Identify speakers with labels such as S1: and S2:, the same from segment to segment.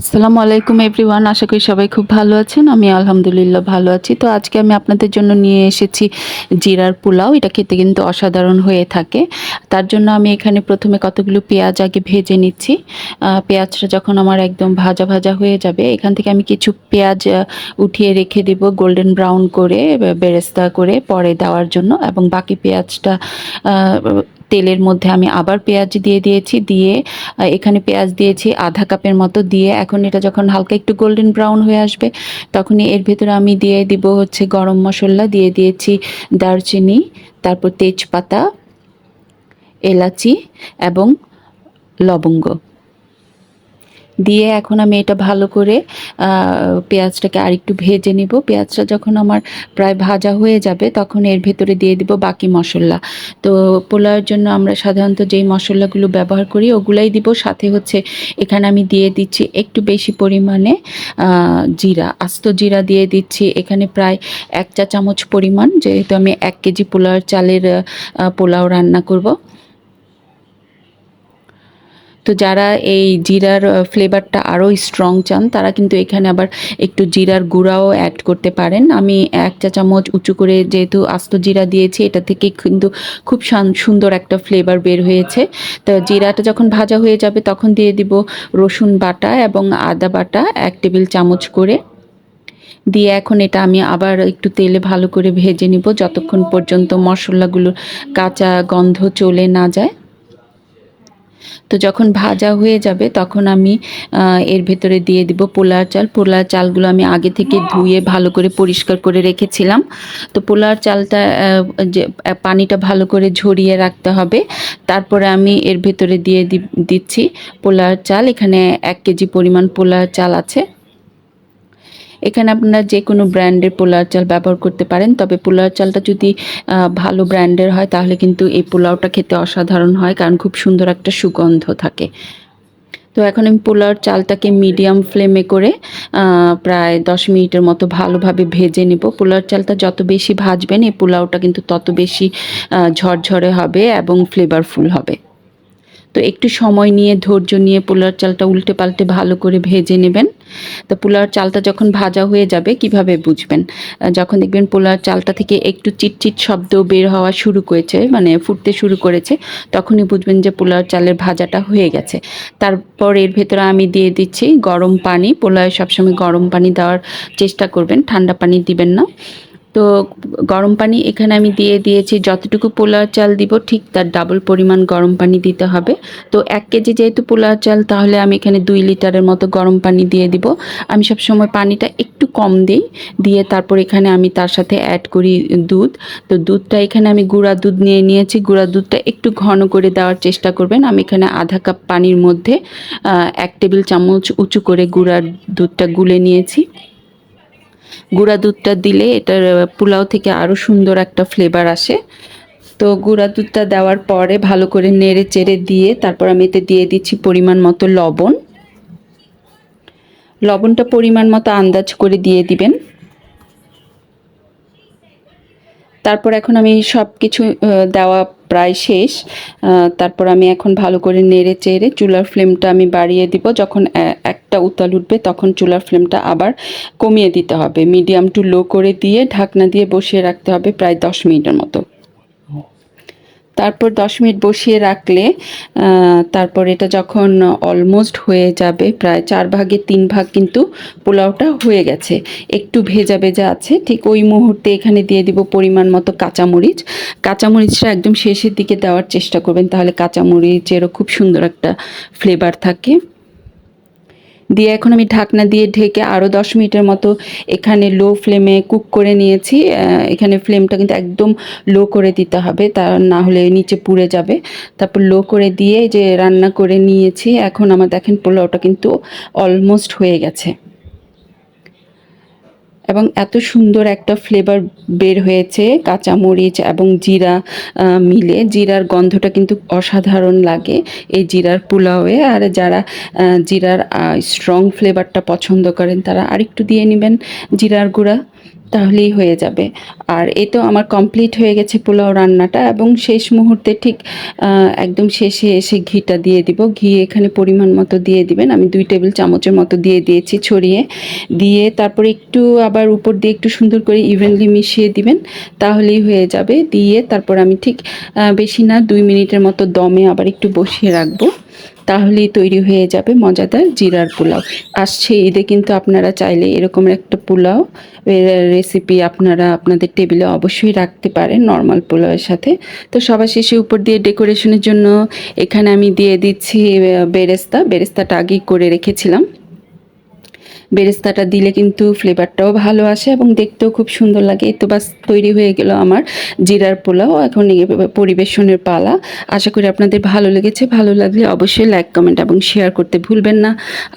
S1: আসসালামু আলাইকুম এভরিওয়ান, আশা করি সবাই খুব ভালো আছেন। আমি আলহামদুলিল্লাহ ভালো আছি। তো আজকে আমি আপনাদের জন্য নিয়ে এসেছি জিরার পোলাও। এটা খেতে কিন্তু অসাধারণ হয়ে থাকে। তার জন্য আমি এখানে প্রথমে কতগুলো পেঁয়াজ আগে ভেজে নিচ্ছি। পেঁয়াজটা যখন আমার একদম ভাজা ভাজা হয়ে যাবে, এখান থেকে আমি কিছু পেঁয়াজ উঠিয়ে রেখে দেব গোল্ডেন ব্রাউন করে বেরেস্তা করে পরে দেওয়ার জন্য। এবং বাকি পেঁয়াজটা তেলের মধ্যে আমি আবার পেঁয়াজ দিয়ে দিয়েছি, দিয়ে এখানে পেঁয়াজ দিয়েছি আধা কাপের মতো, দিয়ে এখন এটা যখন হালকা একটু গোল্ডেন ব্রাউন হয়ে আসবে, তখনই এর ভেতরে আমি দিয়ে দিব হচ্ছে গরম মশলা, দিয়ে দিয়েছি দারচিনি, তারপর তেজপাতা, এলাচি এবং লবঙ্গ। দিয়ে এখন আমি এটা ভালো করে পেঁয়াজটাকে আরেকটু ভেজে নিব। পেঁয়াজটা যখন আমার প্রায় ভাজা হয়ে যাবে তখন এর ভেতরে দিয়ে দিব বাকি মশলা। তো পোলাওয়ের জন্য আমরা সাধারণত যেই মশলাগুলো ব্যবহার করি ওগুলাই দিব। সাথে হচ্ছে এখানে আমি দিয়ে দিচ্ছি একটু বেশি পরিমাণে জিরা, আস্ত জিরা দিয়ে দিচ্ছি। এখানে প্রায় এক চা চামচ পরিমাণ, যেহেতু আমি এক কেজি পোলাওয়ের চালের পোলাও রান্না করব। তো যারা এই জিরার ফ্লেভারটা আরও স্ট্রং চান, তারা কিন্তু এখানে আবার একটু জিরার গুঁড়াও অ্যাড করতে পারেন। আমি এক চা চামচ উঁচু করে যেহেতু আস্ত জিরা দিয়েছি, এটা থেকে কিন্তু খুব সুন্দর একটা ফ্লেভার বের হয়েছে। তো জিরাটা যখন ভাজা হয়ে যাবে, তখন দিয়ে দিব রসুন বাটা এবং আদা বাটা এক টেবিল চামচ করে। দিয়ে এখন এটা আমি আবার একটু তেলে ভালো করে ভেজে নিব, যতক্ষণ পর্যন্ত মশলাগুলোর কাঁচা গন্ধ চলে না যায়। তো যখন ভাজা হয়ে যাবে, তখন আমি এর ভেতরে দিয়ে দিব পোলার চাল। পোলার চালগুলো আমি আগে থেকে ধুয়ে ভালো করে পরিষ্কার করে রেখেছিলাম। তো পোলার চালটা যে পানিটা ভালো করে ঝরিয়ে রাখতে হবে। তারপরে আমি এর ভেতরে দিয়ে দিচ্ছি পোলার চাল। এখানে এক কেজি পরিমাণ পোলার চাল আছে। এখানে আপনারা যে কোনো ব্র্যান্ডের পোলাও চাল ব্যবহার করতে পারেন, তবে পোলাও চালটা যদি ভালো ব্র্যান্ডের হয়, তাহলে কিন্তু এই পোলাওটা খেতে অসাধারণ হয়, কারণ খুব সুন্দর একটা সুগন্ধ থাকে। তো এখন আমি পোলাওর চালটাকে মিডিয়াম ফ্লেমে করে প্রায় দশ মিনিটের মতো ভালোভাবে ভেজে নেব। পোলাওর চালটা যত বেশি ভাজবেন, এই পোলাওটা কিন্তু তত বেশি ঝরঝরে হবে এবং ফ্লেভারফুল হবে। তো একটু সময় নিয়ে, ধৈর্য নিয়ে পোলার চালটা উল্টে পাল্টে ভালো করে ভেজে নেবেন। তো পোলার চালটা যখন ভাজা হয়ে যাবে, কীভাবে বুঝবেন? যখন দেখবেন পোলার চালটা থেকে একটু চিটচিট শব্দ বের হওয়া শুরু করেছে মানে ফুটতে শুরু করেছে, তখনই বুঝবেন যে পোলার চালের ভাজাটা হয়ে গেছে। তারপর এর ভেতরে আমি দিয়ে দিচ্ছি গরম পানি। পোলাওয়ে সবসময় গরম পানি দেওয়ার চেষ্টা করবেন, ঠান্ডা পানি দিবেন না। তো গরম পানি এখানে আমি দিয়ে দিয়েছি। যতটুকু পোলাও চাল দিব, ঠিক তার ডাবল পরিমাণ গরম পানি দিতে হবে। তো এক কেজি যেহেতু পোলাও চাল, তাহলে আমি এখানে দুই লিটারের মতো গরম পানি দিয়ে দিব। আমি সব সময় পানিটা একটু কম দিই, দিয়ে তারপর এখানে আমি তার সাথে অ্যাড করি দুধ। তো দুধটা এখানে আমি গুঁড়া দুধ নিয়ে নিয়েছি। গুঁড়া দুধটা একটু ঘন করে দেওয়ার চেষ্টা করবেন। আমি এখানে আধা কাপ পানির মধ্যে এক টেবিল চামচ উঁচু করে গুঁড়ার দুধটা গুলে নিয়েছি। গুঁড়া দুধটা দিলে এটার পোলাও থেকে আরও সুন্দর একটা ফ্লেভার আসে। তো গুঁড়া দুধটা দেওয়ার পরে ভালো করে নেড়ে চেড়ে দিয়ে তারপর আমি এতে দিয়ে দিচ্ছি পরিমাণ মতো লবণ। লবণটা পরিমাণ মতো আন্দাজ করে দিয়ে দিবেন। তারপর এখন আমি সব কিছু দেওয়া প্রায় শেষ। তারপর আমি এখন ভালো করে নেড়ে চেড়ে চুলার ফ্লেমটা আমি বাড়িয়ে দিব। যখন একটা উতাল উঠবে তখন চুলার ফ্লেমটা আবার কমিয়ে দিতে হবে। মিডিয়াম টু লো করে দিয়ে ঢাকনা দিয়ে বসিয়ে রাখতে হবে প্রায় দশ মিনিটের মতো। তারপর দশ মিনিট বসিয়ে রাখলে তারপর এটা যখন অলমোস্ট হয়ে যাবে, প্রায় চার ভাগে তিন ভাগ কিন্তু পোলাওটা হয়ে গেছে। একটু ভেজা ভেজা আছে, ঠিক ওই মুহূর্তে এখানে দিয়ে দিব পরিমাণ মতো কাঁচামরিচ। কাঁচামরিচটা একদম শেষের দিকে দেওয়ার চেষ্টা করবেন, তাহলে কাঁচামরিচেরও খুব সুন্দর একটা ফ্লেভার থাকে। দিয়ে এখন আমি ঢাকনা দিয়ে ঢেকে আরও দশ মিনিটের মতো এখানে লো ফ্লেমে কুক করে নিয়েছি। এখানে ফ্লেমটা কিন্তু একদম লো করে দিতে হবে, তা না হলে নিচে পুড়ে যাবে। তারপর লো করে দিয়ে যে রান্না করে নিয়েছি, এখন আমার দেখেন পোলাওটা কিন্তু অলমোস্ট হয়ে গেছে। এবং এত সুন্দর একটা ফ্লেভার বের হয়েছে, কাঁচামরিচ এবং জিরা মিলে। জিরার গন্ধটা কিন্তু অসাধারণ লাগে এই জিরার পোলাওয়ে। আর যারা জিরার স্ট্রং ফ্লেভারটা পছন্দ করেন, তারা আরেকটু দিয়ে নেবেন জিরার গুঁড়া। তাহলেই হয়ে যাবে। আর এ তো আমার কমপ্লিট হয়ে গেছে পোলাও রান্নাটা এবং শেষ মুহূর্তে ঠিক একদম শেষে এসে ঘিটা দিয়ে দিব। ঘি এখানে পরিমাণ মতো দিয়ে দিবেন। আমি দুই টেবিল চামচের মতো দিয়ে দিয়েছি ছড়িয়ে। দিয়ে তারপরে একটু আবার উপর দিয়ে একটু সুন্দর করে ইভেনলি মিশিয়ে দিবেন, তাহলেই হয়ে যাবে। দিয়ে তারপর আমি ঠিক বেশি না, দুই মিনিটের মতো দমে আবার একটু বসিয়ে রাখব। তাহলেই তৈরি হয়ে যাবে মজাদার জিরার পোলাও। আসছে ঈদে কিন্তু আপনারা চাইলে এরকম একটা পোলাও রেসিপি আপনারা আপনাদের টেবিলে অবশ্যই রাখতে পারেন নর্মাল পোলাওয়ের সাথে। তো সবার শেষে উপর দিয়ে ডেকোরেশনের জন্য এখানে আমি দিয়ে দিচ্ছি বেরেস্তা। বেরেস্তাটা আগেই করে রেখেছিলাম। বেরেস্তাটা দিলে কিন্তু ফ্লেভারটাও ভালো আসে এবং দেখতেও খুব সুন্দর লাগে। তো বাস তৈরি হয়ে গেল আমার জিরার পোলাও। এখন পরিবেশনের পালা। আশা করি আপনাদের ভালো লেগেছে। ভালো লাগলে অবশ্যই লাইক কমেন্ট এবং শেয়ার করতে ভুলবেন না।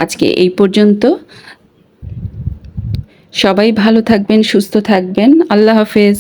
S1: আজকে এই পর্যন্ত। সবাই ভালো থাকবেন, সুস্থ থাকবেন। আল্লাহ হাফেজ।